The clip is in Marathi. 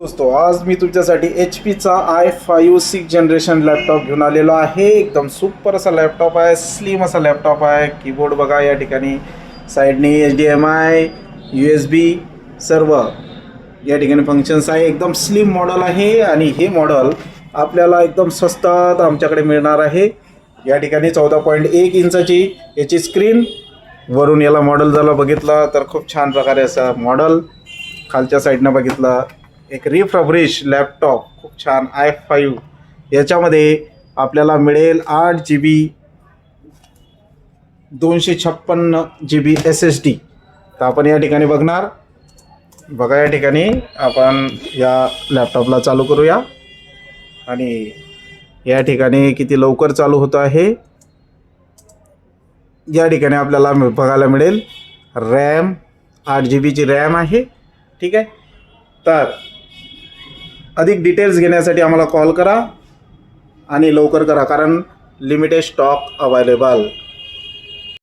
दोस्तो आज मी तुमच्यासाठी एच पीचा I five six generation laptop घेऊन आलेलो आहे. एकदम सुपर असा लॅपटॉप आहे स्लिम असा लॅपटॉप आहे. कीबोर्ड बघा या ठिकाणी साईडने H D M I U S B सर्व या ठिकाणी फंक्शन्स आहे. एकदम स्लिम मॉडल आहे आणि हे मॉडल आपल्याला एकदम स्वस्तात आमच्याकडे मिळणार आहे. या ठिकाणी चौदा पॉईंट एक इंचाची याची स्क्रीन वरून याला मॉडल जर बघितलं तर खूप छान प्रकारे असा मॉडल खालच्या साईडनं बघितला. एक रिफ्रब्रिश लॅपटॉप खूप छान आय फाईव्ह याच्यामध्ये आपल्याला मिळेल आठ जी बी दोनशे छप्पन्न G B S S D तर आपण या ठिकाणी बघणार. बघा या ठिकाणी आपण या लॅपटॉपला चालू करूया. आणि या ठिकाणी किती लवकर चालू होतं आहे. या ठिकाणी आपल्याला बघायला मिळेल. रॅम आठ जी बीची रॅम आहे. ठीक आहे? तर अधिक डिटेल्स घेण्यासाठी आम्हाला कॉल करा आणि लवकर करा कारण लिमिटेड स्टॉक अवेलेबल